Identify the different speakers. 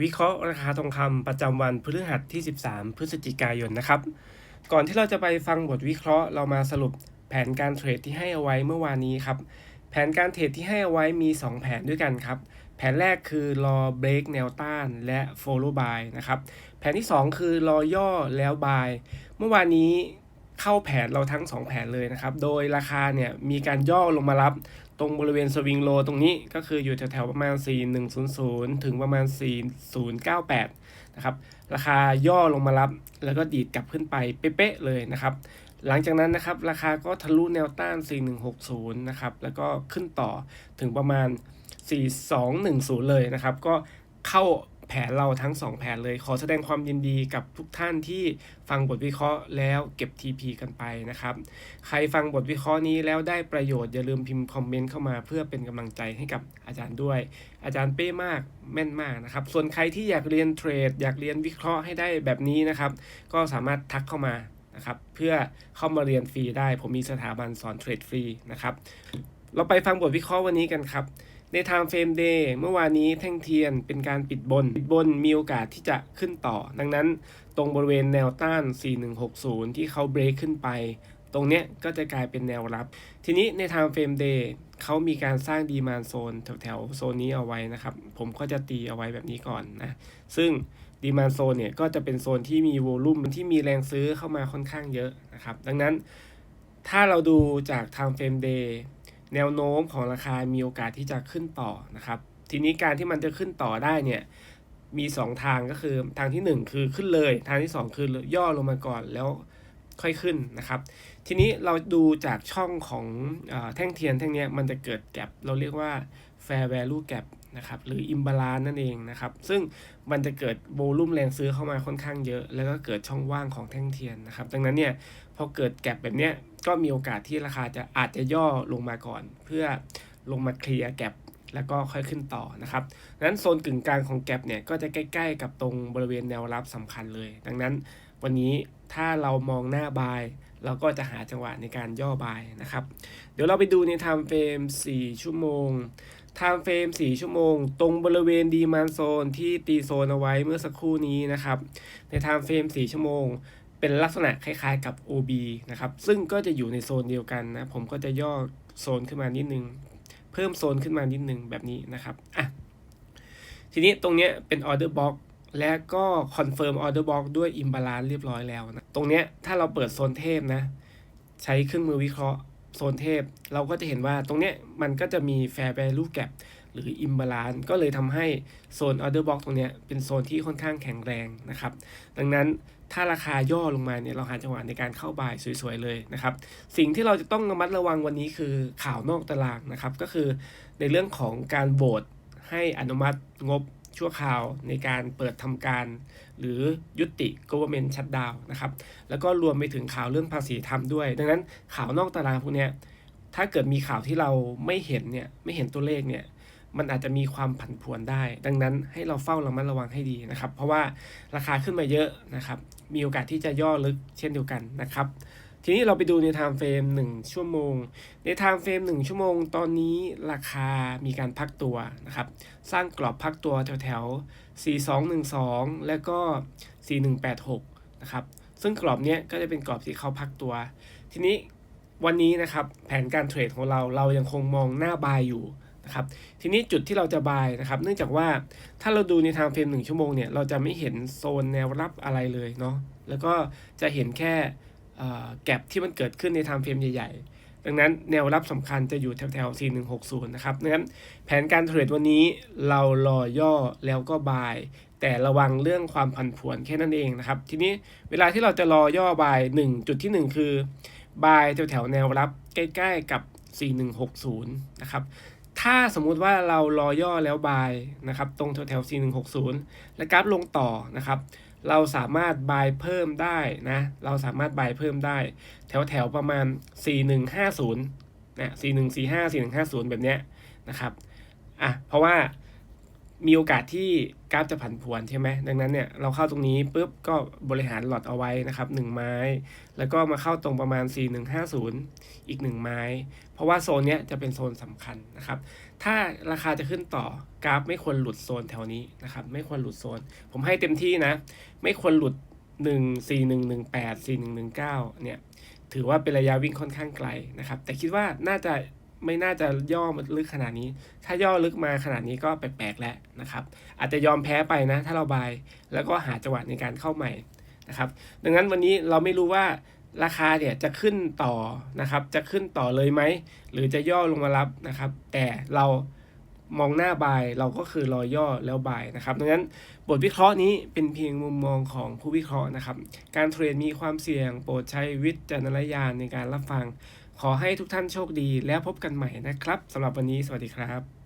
Speaker 1: วิเคราะห์ราคาทองคำประจำวันพฤหัสที่ 13 พฤศจิกายนนะครับ ก่อนที่เราจะไปฟังบทวิเคราะห์เรามาสรุปแผนการเทรดที่ให้เอาไว้เมื่อวานนี้ครับ แผนการเทรดที่ให้เอาไว้มี 2 แผนด้วยกันครับ แผนแรกคือรอเบรกแนวต้านและ follow buy นะครับ แผนที่ 2 คือรอย่อแล้ว buy เมื่อวานนี้เข้าแผนเราทั้ง 2 แผนเลยนะครับ โดยราคาเนี่ยมีการย่อลงมารับ รงบริเวณสวิงโลตรงนี้ก็คืออยู่แถวๆประมาณ 4100 ถึงประมาณ 4098 นะครับ ราคาย่อลงมารับ แล้วก็ดีดกลับขึ้นไปเป๊ะๆเลยนะครับ หลังจากนั้นนะครับ ราคาก็ทะลุแนวต้าน 4160 นะครับ แล้วก็ขึ้นต่อถึงประมาณ 4210 เลยนะครับ ก็ เข้าแผนเราทั้ง 2 แผนเลย ขอแสดงความยินดีกับทุกท่านที่ฟังบทวิเคราะห์แล้วเก็บ TP กันไปนะครับ ใครฟังบทวิเคราะห์นี้แล้วได้ประโยชน์อย่าลืมพิมพ์คอมเมนต์เข้ามาเพื่อเป็นกำลังใจให้กับอาจารย์ด้วย อาจารย์เป้มากแม่นมากนะครับ ส่วนใครที่อยากเรียนเทรด อยากเรียนวิเคราะห์ให้ได้แบบนี้นะครับ ก็สามารถทักเข้ามานะครับเพื่อเข้ามาเรียนฟรีได้ ผมมีสถาบันสอนเทรดฟรีนะครับ เราไปฟังบทวิเคราะห์วันนี้กันครับ ใน Time Frame Day เมื่อวานนี้แท่งเทียนเป็นการปิดบน ปิดบนมีโอกาสที่จะขึ้นต่อ ดังนั้นตรงบริเวณแนวต้าน 4160 ที่เขาเบรกขึ้นไป ตรงเนี้ยก็จะกลายเป็นแนวรับ ทีนี้ใน Time Frame Day เขามีการสร้างดีมานโซนแถวๆโซนนี้เอาไว้นะครับ ผมก็จะตีเอาไว้แบบนี้ก่อนนะ ซึ่งดีมานโซนเนี่ยก็จะเป็นโซนที่มีโวลุ่มที่มีแรงซื้อเข้ามาค่อนข้างเยอะนะครับ ดังนั้นถ้าเราดูจาก Time Frame Day แนวโน้มของราคามีโอกาสที่จะขึ้นต่อนะครับ ทีนี้การที่มันจะขึ้นต่อได้เนี่ยมี 2 ทางก็คือทางที่ 1 คือขึ้นเลย ทางที่ 2 คือย่อลงมาก่อนแล้วค่อยขึ้นนะครับ ทีนี้เราดูจากช่องของอแท่งเทียนแท่งนี้มันจะเกิดแกลบเราเรียกว่า fair value gap นะครับหรือ imbalance นั่นเองนะครับ ซึ่งมันจะเกิดโวลุ่มแรงซื้อเข้ามาค่อนข้างเยอะ แล้วก็เกิดช่องว่างของแท่งเทียนนะครับ ดังนั้นเนี่ยพอเกิดแกลบแบบเนี้ย ก็มีโอกาสที่ราคาจะอาจจะย่อลงมาก่อน เพื่อลงมาเคลียร์แกลบแล้วก็ค่อยขึ้นต่อนะครับดังนั้นโซนกึ่งกลางของแกลบเนี่ยก็จะใกล้ ๆ กับตรงบริเวณแนวรับสำคัญเลย ดังนั้นวันนี้ถ้าเรามองหน้าบายเราก็จะหาจังหวะในการย่อบายนะครับ เดี๋ยวเราไปดูใน time frame 4ชั่วโมง time frame 4ชั่วโมง ตรงบริเวณดีมานโซนที่ตีโซนเอาไว้เมื่อสักครู่นี้นะครับ ใน time frame 4ชั่วโมง เป็นลักษณะคล้ายๆกับ OB นะครับ ซึ่งก็จะอยู่ในโซนเดียวกันนะ ผมก็จะย่อโซนขึ้นมานิดนึง เพิ่มโซนขึ้นมานิดนึงแบบนี้นะครับ อะ ทีนี้ตรงเนี้ยเป็น order box และก็ confirm order box ด้วย imbalance เรียบร้อยแล้วนะ ตรงเนี้ยถ้าเราเปิดโซนเทพนะ ใช้เครื่องมือวิเคราะห์โซนเทพ เราก็จะเห็นว่าตรงเนี้ยมันก็จะมี fair value gap หรือ imbalance ก็เลยทำให้โซน order box ตรงนี้เป็นโซนที่ค่อนข้างแข็งแรงนะครับ ดังนั้นถ้าราคาย่อลงมาเนี่ยเราหาจังหวะในการเข้าบายสวยๆเลยนะครับ สิ่งที่เราจะต้องระมัดระวังวันนี้คือข่าวนอกตารางนะครับ ก็คือในเรื่องของการโหวตให้อนุมัติงบชั่วคราวในการเปิดทำการ หรือยุติ government shutdown นะครับ แล้วก็รวมไปถึงข่าวเรื่องภาษีทำด้วย ดังนั้นข่าวนอกตารางพวกนี้ถ้าเกิดมีข่าวที่เราไม่เห็นเนี่ยไม่เห็นตัวเลขเนี่ย มันอาจจะมีความผันผวนได้ ดังนั้นให้เราเฝ้าระมัดระวังให้ดีนะครับ เพราะว่าราคาขึ้นมาเยอะนะครับ มีโอกาสที่จะย่อลึกเช่นเดียวกันนะครับ ทีนี้เราไปดูใน time frame 1ชั่วโมง ใน time frame 1ชั่วโมง ตอนนี้ราคามีการพักตัวนะครับ สร้างกรอบพักตัวแถวแถวๆ4212 และก็ 4186 นะครับ ซึ่งกรอบเนี้ยก็จะเป็นกรอบที่เขาพักตัว ทีนี้วันนี้นะครับแผนการเทรดของเราเรายังคงมองหน้าบายอยู่ นะครับทีนี้จุดที่เราจะบายนะครับ เนื่องจากว่าถ้าเราดูใน time frame 1ชั่วโมงเนี่ยเราจะไม่เห็นโซนแนวรับอะไรเลยเนาะแล้วก็จะเห็นแค่แกลบที่มันเกิดขึ้นใน time frame ใหญ่ๆ ดังนั้นแนวรับสำคัญจะอยู่แถวๆ 4160 นะครับดังนั้นแผนการเทรดวันนี้เรารอย่อแล้วก็บาย แต่ระวังเรื่องความผันผวนแค่นั้นเองนะครับ ทีนี้เวลาที่เราจะรอย่อบาย 1 จุดที่ 1 คือบายแถวๆแนวรับใกล้ๆกับ 4160 นะครับ ถ้าสมมุติว่าเรารอย่อแล้วบายนะครับ ตรงแถวๆ4160 และกราฟลงต่อนะครับ เราสามารถบายเพิ่มได้นะ เราสามารถบายเพิ่มได้ แถวแถวๆประมาณ4150 นะ4145 4150 แบบเนี้ยนะครับ อะ เพราะว่า มีโอกาสที่กราฟจะผันผวนใช่ไหมดังนั้นเนี่ยเราเข้าตรงนี้ปุ๊บก็บริหารหลอดเอาไว้นะครับหนึ่งไม้ แล้วก็มาเข้าตรงประมาณ 4150 อีก 1 ไม้ เพราะว่าโซนเนี้ยจะเป็นโซนสำคัญนะครับ ถ้าราคาจะขึ้นต่อกราฟไม่ควรหลุดโซนแถวนี้นะครับไม่ควรหลุดโซน ผมให้เต็มที่นะ ไม่ควรหลุด 1 4 1 1 8 4 1 1 9เนี่ยถือว่าเป็นระยะวิ่งค่อนข้างไกลนะครับแต่คิดว่าน่าจะ ไม่น่าจะย่อมาลึกขนาดนี้ ถ้าย่อลึกมาขนาดนี้ก็แปลกๆแล้วนะครับ อาจจะยอมแพ้ไปนะ ถ้าเราบาย แล้วก็หาจังหวะในการเข้าใหม่นะครับ ดังนั้นวันนี้เราไม่รู้ว่าราคาเนี่ยจะขึ้นต่อนะครับ จะขึ้นต่อเลยไหม หรือจะย่อลงมารับนะครับ แต่เรามองหน้าบายเราก็คือรอย่อแล้วบายนะครับดังนั้นบทวิเคราะห์นี้เป็นเพียงมุมมองของผู้วิเคราะห์นะครับ การเทรดมีความเสี่ยงโปรดใช้วิจารณญาณในการรับฟัง ขอให้ทุกท่านโชคดีแล้วพบกันใหม่นะครับสำหรับวันนี้สวัสดีครับ